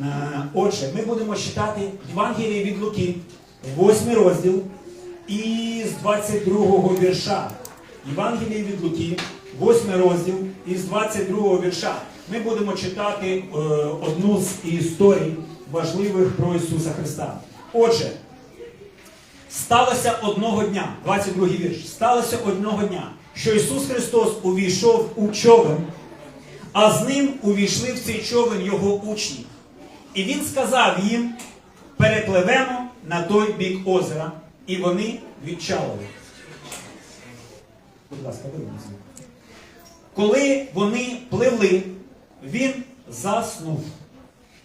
Е, Отже, ми будемо читати Євангеліє від Луки, 8 розділ із 22 вірша. Євангеліє від Луки, 8 розділ із 22 вірша. Ми будемо читати е, одну з історій важливих про Ісуса Христа. Отже, Сталося одного дня, 22 вірш. Сталося одного дня, що Ісус Христос увійшов у човен, а з ним увійшли в цей човен його учні. І він сказав їм: перепливемо на той бік озера, і вони відчалили. Будь ласка, виверніть. Коли вони пливли, він заснув.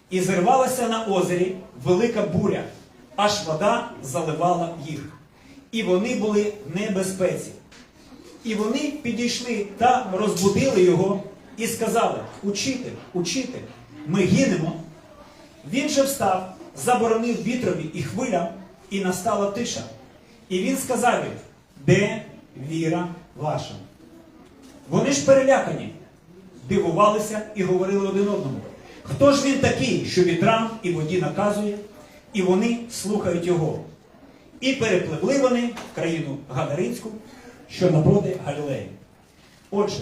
І зірвалася на озері велика буря, аж вода заливала їх. І вони були в небезпеці. І вони підійшли та розбудили його і сказали: Учитель, учитель, ми гинемо. Він же встав, заборонив вітрові і хвилям, і настала тиша. І він сказав їм, де віра ваша? Вони ж перелякані, дивувалися і говорили один одному. Хто ж він такий, що вітрам і воді наказує, і вони слухають його. І перепливли вони в країну Гадаринську, що напроти Галілеї. Отже,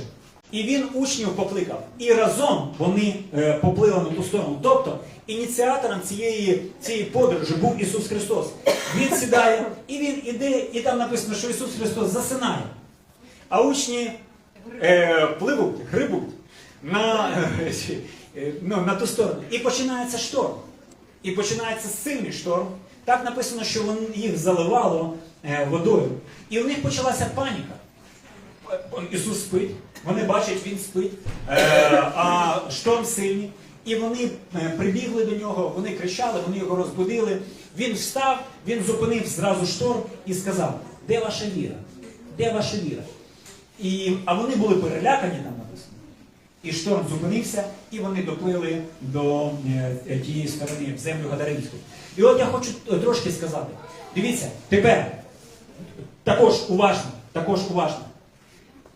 і він учнів покликав, і разом вони е, поплили на ту сторону. Тобто ініціатором цієї, цієї подорожі був Ісус Христос. Він сідає, і він іде, і там написано, що Ісус Христос засинає. А учні е, пливуть, грибуть на, е, ну, на ту сторону. І починається шторм. І починається сильний шторм. Так написано, що їх заливало е, водою. І у них почалася паніка. Ісус спить, вони бачать, він спить, е, а шторм сильний. І вони е, прибігли до нього, вони кричали, вони його розбудили. Він встав, він зупинив зразу шторм і сказав: де ваша віра? Де ваша віра? І, а вони були перелякані там написано. І шторм зупинився, і вони доплили до е, тієї сторони, в землю Гадаринську. І от я хочу е, трошки сказати. Дивіться, тепер також уважно, також уважно.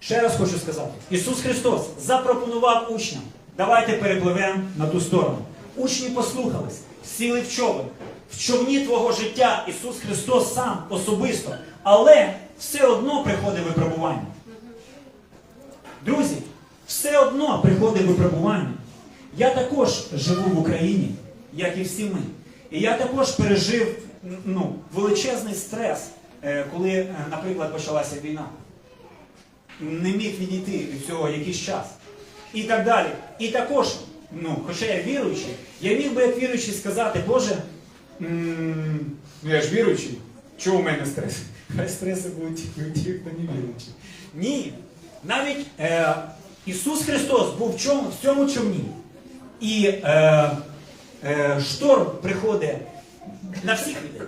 Ще раз хочу сказати: Ісус Христос запропонував учням, давайте перепливемо на ту сторону. Учні послухались, сіли в човен. В човні твого життя Ісус Христос сам особисто, але все одно приходить випробування. Друзі, все одно приходить випробування. Я також живу в Україні, як і всі ми. І я також пережив ну, величезний стрес, е, коли, е, наприклад, почалася війна. Не міг відійти від цього якийсь час. І так далі. І також, ну, хоча я віруючий, я міг би як віруючий сказати, Боже, ну я ж віруючий, чого у мене стрес? Хай стреси будуть тих, хто не віруючий. Ні. Навіть е, Ісус Христос був в, чому, в цьому човні. І е, е, шторм приходить на всіх людей.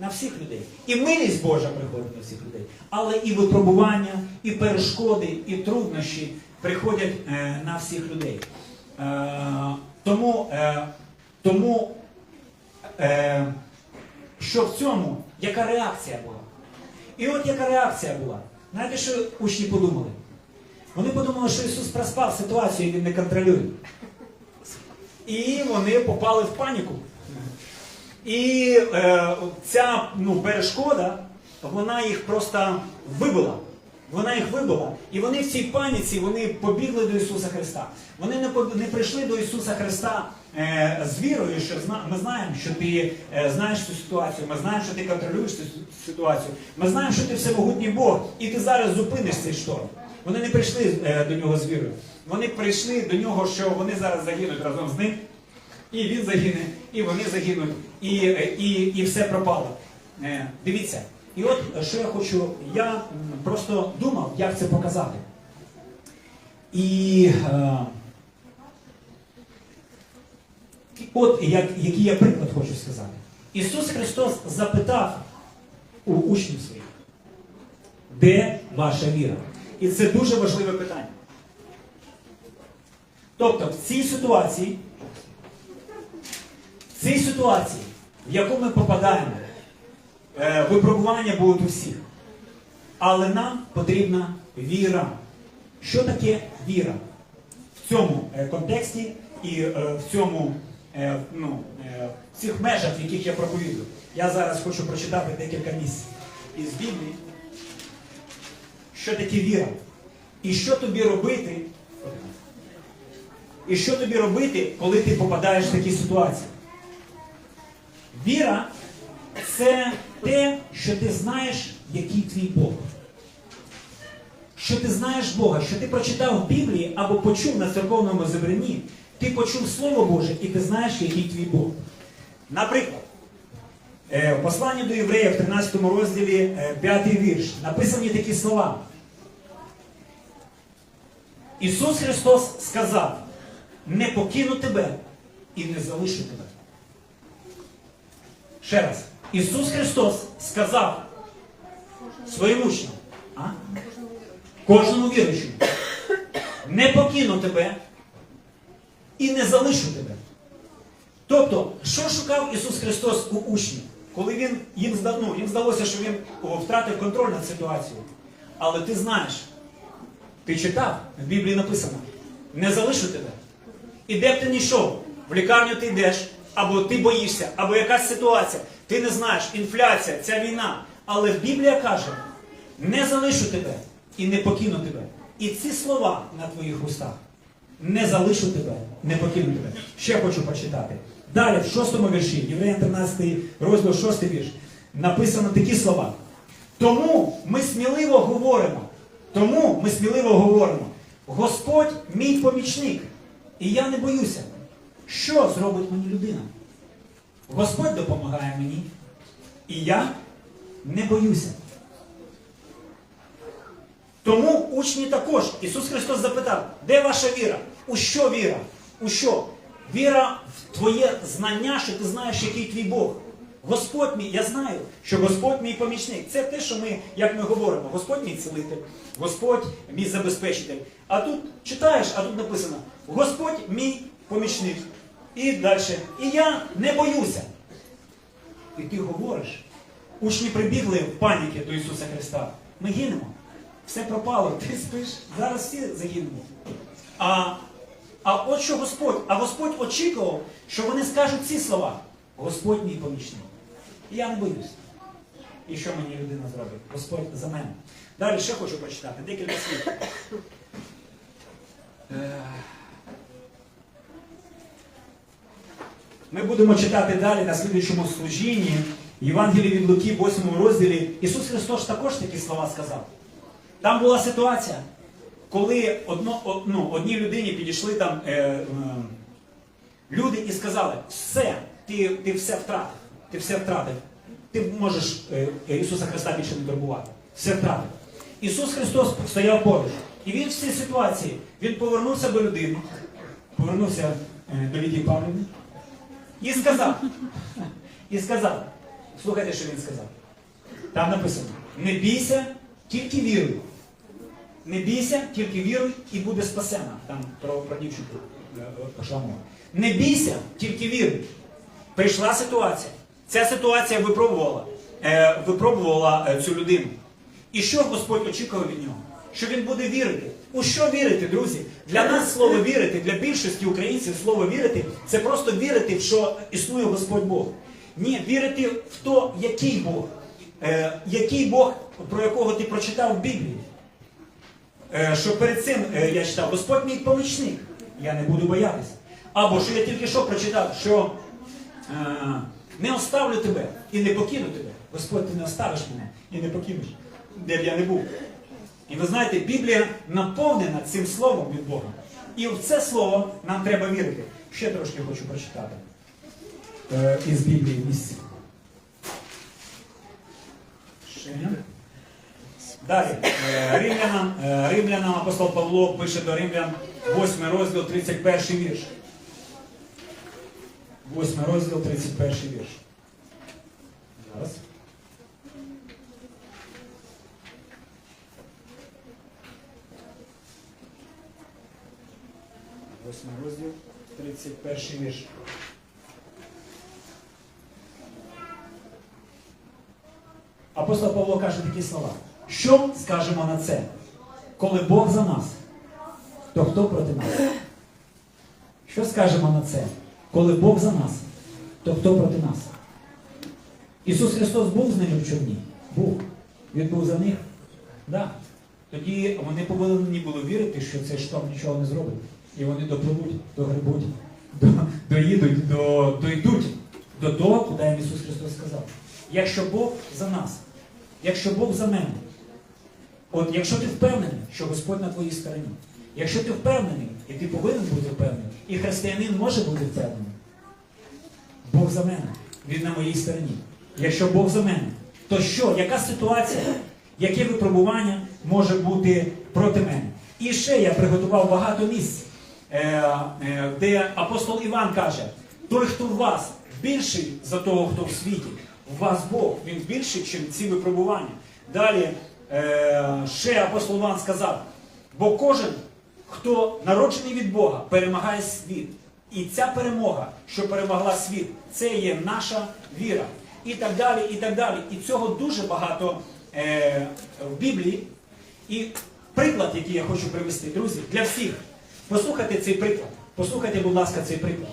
На всіх людей. І милість Божа приходить на всіх людей. Але і випробування, і перешкоди, і труднощі приходять е, на всіх людей. Е, тому, е, тому е, що в цьому, яка реакція була? І от яка реакція була? Знаєте, що учні подумали? Вони подумали, що Ісус проспав ситуацію і Він не контролює. І вони попали в паніку. І е, ця ну, перешкода, вона їх просто вибила. Вона їх вибила. І вони в цій паніці вони побігли до Ісуса Христа. Вони не, не прийшли до Ісуса Христа е, з вірою, що зна, ми знаємо, що ти е, знаєш цю ситуацію, ми знаємо, що ти контролюєш цю ситуацію. Ми знаємо, що ти всемогутній Бог, і ти зараз зупиниш цей шторм. Вони не прийшли е, до нього з вірою. Вони прийшли до нього, що вони зараз загинуть разом з ним. І він загине, і вони загинуть, і, і, і все пропало. Е, Дивіться, і от що я хочу, я просто думав, як це показати. І е, от як, який я приклад хочу сказати. Ісус Христос запитав у учнів своїх, де ваша віра? І це дуже важливе питання. Тобто в цій ситуації в цій ситуації, в яку ми попадаємо, е, випробування будуть у. Але нам потрібна віра. Що таке віра? В цьому е, контексті і е, в цьому ну, в цих межах, в яких я проповідую. Я зараз хочу прочитати декілька місць із Біблії. Що таке віра? І що тобі робити? І що тобі робити, коли ти попадаєш в такі ситуації? Віра це те, що ти знаєш, який твій Бог. Що ти знаєш Бога, що ти прочитав в Біблії або почув на церковному зібранні, ти почув Слово Боже і ти знаєш, який твій Бог. Наприклад, е, в посланні до євреїв в 13 розділі 5 вірш написані такі слова. Ісус Христос сказав, не покину тебе і не залишу тебе. Ще раз. Ісус Христос сказав своїм учням, а? кожному віруючому, не покину тебе і не залишу тебе. Тобто, що шукав Ісус Христос у учнів, коли він їм, ну, їм здалося, що він втратив контроль над ситуацією. Але ти знаєш, ти читав, в Біблії написано, не залишу тебе. І де б ти не йшов, в лікарню ти йдеш, або ти боїшся, або якась ситуація, ти не знаєш, інфляція, ця війна. Але Біблія каже, не залишу тебе і не покину тебе. І ці слова на твоїх устах. Не залишу тебе, не покину тебе. Ще хочу почитати. Далі, в шостому вірші, Євреям 13 розділ 6 вірш, написано такі слова. Тому ми сміливо говоримо. Тому ми сміливо говоримо. Господь мій помічник, і я не боюся. Що зробить мені людина? Господь допомагає мені, і я не боюся. Тому учні також. Ісус Христос запитав, де ваша віра? У що віра? У що? Віра в твоє знання, що ти знаєш, який твій Бог. Господь мій, я знаю, що Господь мій помічник. Це те, що ми, як ми говоримо, Господь мій цілитель, Господь мій забезпечитель. А тут читаєш, а тут написано: Господь мій помічник. І далі. І я не боюся. І ти говориш. Учні прибігли в паніки до Ісуса Христа. Ми гинемо. Все пропало, ти спиш, зараз всі загинемо. А, а от що Господь, а Господь очікував, що вони скажуть ці слова. Господь мій помічник. І я не боюсь. І що мені людина зробить? Господь за мене. Далі ще хочу прочитати декілька слів. Ми будемо читати далі на слідуючому служінні Євангелії від Луки, 8 розділі. Ісус Христос також такі слова сказав. Там була ситуація, коли одно, ну, одній людині підійшли там е, е, люди і сказали, все, ти, ти все втратив, ти все втратив. Ти можеш е, Ісуса Христа більше не турбувати. Все втратив. Ісус Христос стояв поруч. І він в цій ситуації він повернувся до людини, повернувся е, до Лідії Павлівни і сказав, і сказав, слухайте, що він сказав. Там написано: не бійся, тільки віруй. Не бійся, тільки віруй і буде спасена. Там про, про дівчинку е, пішла мова. Не бійся, тільки віруй. Прийшла ситуація. Ця ситуація випробувала, е, випробувала е, цю людину. І що Господь очікував від нього? Що він буде вірити. У що вірити, друзі? Для нас слово вірити, для більшості українців слово вірити це просто вірити, що існує Господь Бог. Ні, вірити в то, який Бог. Е, який Бог, про якого ти прочитав в Біблії. Е, що перед цим е, я читав, Господь мій помічник, я не буду боятися. Або що я тільки що прочитав, що е, не оставлю тебе і не покину тебе. Господь, ти не оставиш мене і не покинеш, де б я не був. І ви знаєте, Біблія наповнена цим словом від Бога. І в це слово нам треба вірити. Ще трошки хочу прочитати е, із Біблії місці. Ще. Далі, е, римлянам, е, римлянам апостол Павло пише до римлян 8 розділ, 31 вірш. 8 розділ, 31 вірш. Зараз. Восьмий розділ, 31 вірш. Апостол Павло каже такі слова. Що скажемо на це? Коли Бог за нас, то хто проти нас? Що скажемо на це? Коли Бог за нас, то хто проти нас? Ісус Христос був з ними в човні? Був. Він був за них? Да. Тоді вони повинні були вірити, що цей шторм нічого не зробить. І вони допливуть, догребуть, до, доїдуть, до, дойдуть до того, куди їм Ісус Христос сказав. Якщо Бог за нас, якщо Бог за мене, от якщо ти впевнений, що Господь на твоїй стороні, якщо ти впевнений, і ти повинен бути впевнений, і християнин може бути впевнений, Бог за мене, Він на моїй стороні. Якщо Бог за мене, то що, яка ситуація, яке випробування може бути проти мене? І ще я приготував багато місць, де апостол Іван каже: той, хто в вас більший за того, хто в світі, в вас Бог, він більший, ніж ці випробування. Далі е, ще апостол Іван сказав, бо кожен, хто народжений від Бога, перемагає світ. І ця перемога, що перемогла світ, це є наша віра. І так далі, і так далі. І цього дуже багато е, в Біблії. І приклад, який я хочу привести, друзі, для всіх. Послухайте цей приклад. Послухайте, будь ласка, цей приклад.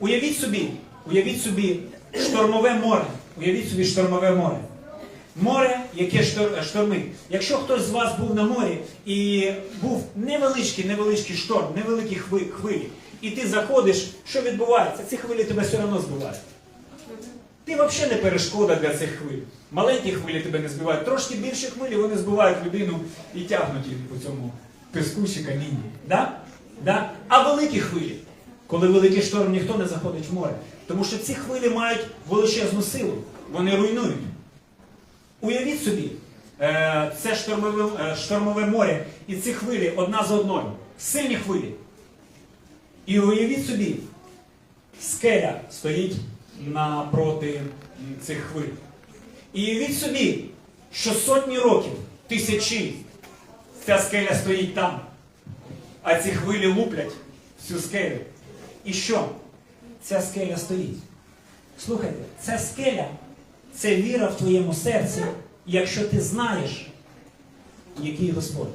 Уявіть собі, уявіть собі штормове море. Уявіть собі штормове море. Море, яке штор- штормить. Якщо хтось з вас був на морі і був невеличкий, невеличкий шторм, невеликі хви- хвилі, і ти заходиш, що відбувається? Ці хвилі тебе все одно збивають. Ти взагалі не перешкода для цих хвиль. Маленькі хвилі тебе не збивають. Трошки більші хвилі вони збивають людину і тягнуть її по цьому піску чи камінні. Да? Да? А великі хвилі, коли великий шторм, ніхто не заходить в море. Тому що ці хвилі мають величезну силу, вони руйнують. Уявіть собі, е, це штормове, е, штормове море і ці хвилі одна за одною. Сильні хвилі. І уявіть собі, скеля стоїть напроти цих хвиль. І уявіть собі, що сотні років, тисячі, ця скеля стоїть там, а ці хвилі луплять всю скелю. І що? Ця скеля стоїть. Слухайте, ця скеля це віра в твоєму серці, якщо ти знаєш, який Господь.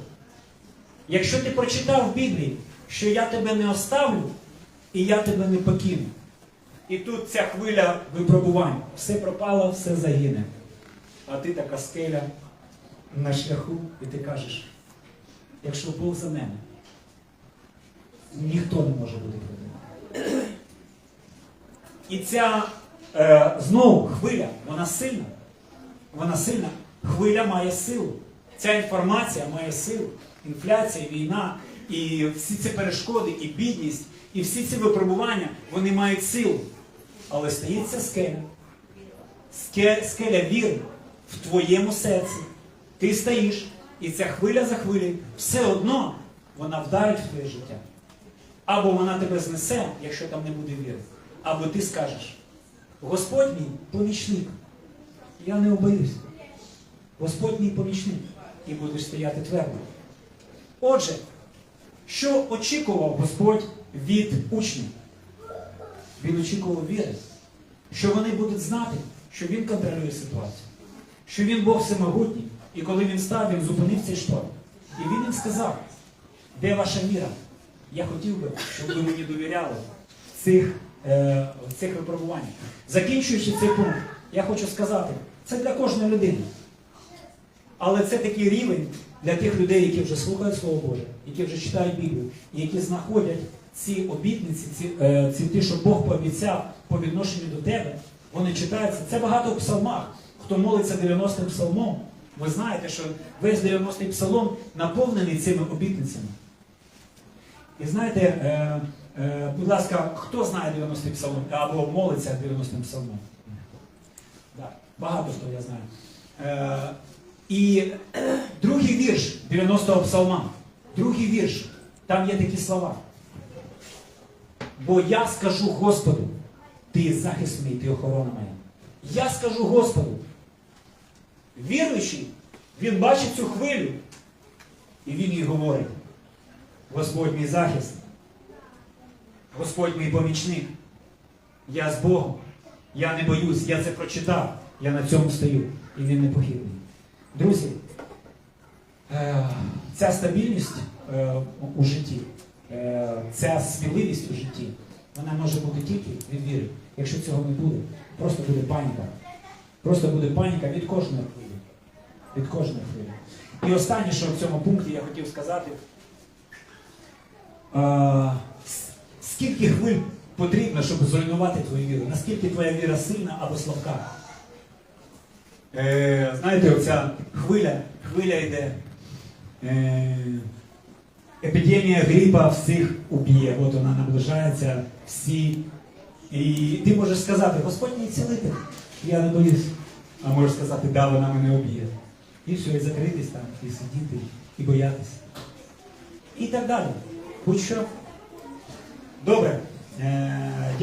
Якщо ти прочитав в Біблії, що я тебе не оставлю і я тебе не покину. І тут ця хвиля випробувань. Все пропало, все загине. А ти така скеля на шляху, і ти кажеш, якщо Бог за мене, ніхто не може бути проти. І ця е, знову хвиля, вона сильна. Вона сильна. Хвиля має силу. Ця інформація має силу. Інфляція, війна, і всі ці перешкоди, і бідність, і всі ці випробування, вони мають силу. Але стоїть ця скеля. Ске- Скеля віри в твоєму серці. Ти стоїш, і ця хвиля за хвилею все одно вона вдарить в твоє життя. Або вона тебе знесе, якщо там не буде віри. Або ти скажеш, Господь мій помічник, я не обоюсь. Господь мій помічник, і будеш стояти твердо. Отже, що очікував Господь від учнів? Він очікував віри, що вони будуть знати, що він контролює ситуацію, що він Бог всемогутній, і коли він став, він зупинив цей шторм. І він їм сказав, де ваша віра? Я хотів би, щоб ви мені довіряли в цих, е, в цих випробуваннях. Закінчуючи цей пункт, я хочу сказати, це для кожної людини. Але це такий рівень для тих людей, які вже слухають Слово Боже, які вже читають Біблію, які знаходять ці обітниці, ці, е, ці ті, що Бог пообіцяв по відношенню до тебе, вони читаються. Це багато в псалмах. Хто молиться 90-м псалмом, ви знаєте, що весь 90-й псалом наповнений цими обітницями. І знаєте, е, е, будь ласка, хто знає 90-й псалом або молиться 90-м псалмом? Да, багато хто я знаю. Е, і другий вірш 90-го псалма, другий вірш, там є такі слова. Бо я скажу Господу, ти захист мій, ти охорона моя. Я скажу Господу. Віруючий, він бачить цю хвилю, і він їй говорить. Господь мій захист, Господь мій помічник. Я з Богом. Я не боюсь, я це прочитав. Я на цьому стою. І він непохитний. Друзі, е, ця стабільність е, у житті, е, ця сміливість у житті, вона може бути тільки від віри. Якщо цього не буде, просто буде паніка. Просто буде паніка від кожної хвилі. Від кожної хвилі. І останнє, що в цьому пункті я хотів сказати. Скільки хвиль потрібно, щоб зруйнувати твою віру? Наскільки твоя віра сильна або слабка? Е, знаєте, оця хвиля, хвиля йде. Е, епідемія грипа всіх уб'є. От вона наближається, всі. І ти можеш сказати, Господь мій цілитель, я не боюсь. А можеш сказати, да, вона мене уб'є. І все, і закритись там, і сидіти, і боятися. І так далі. Будь-що. Добре. Е,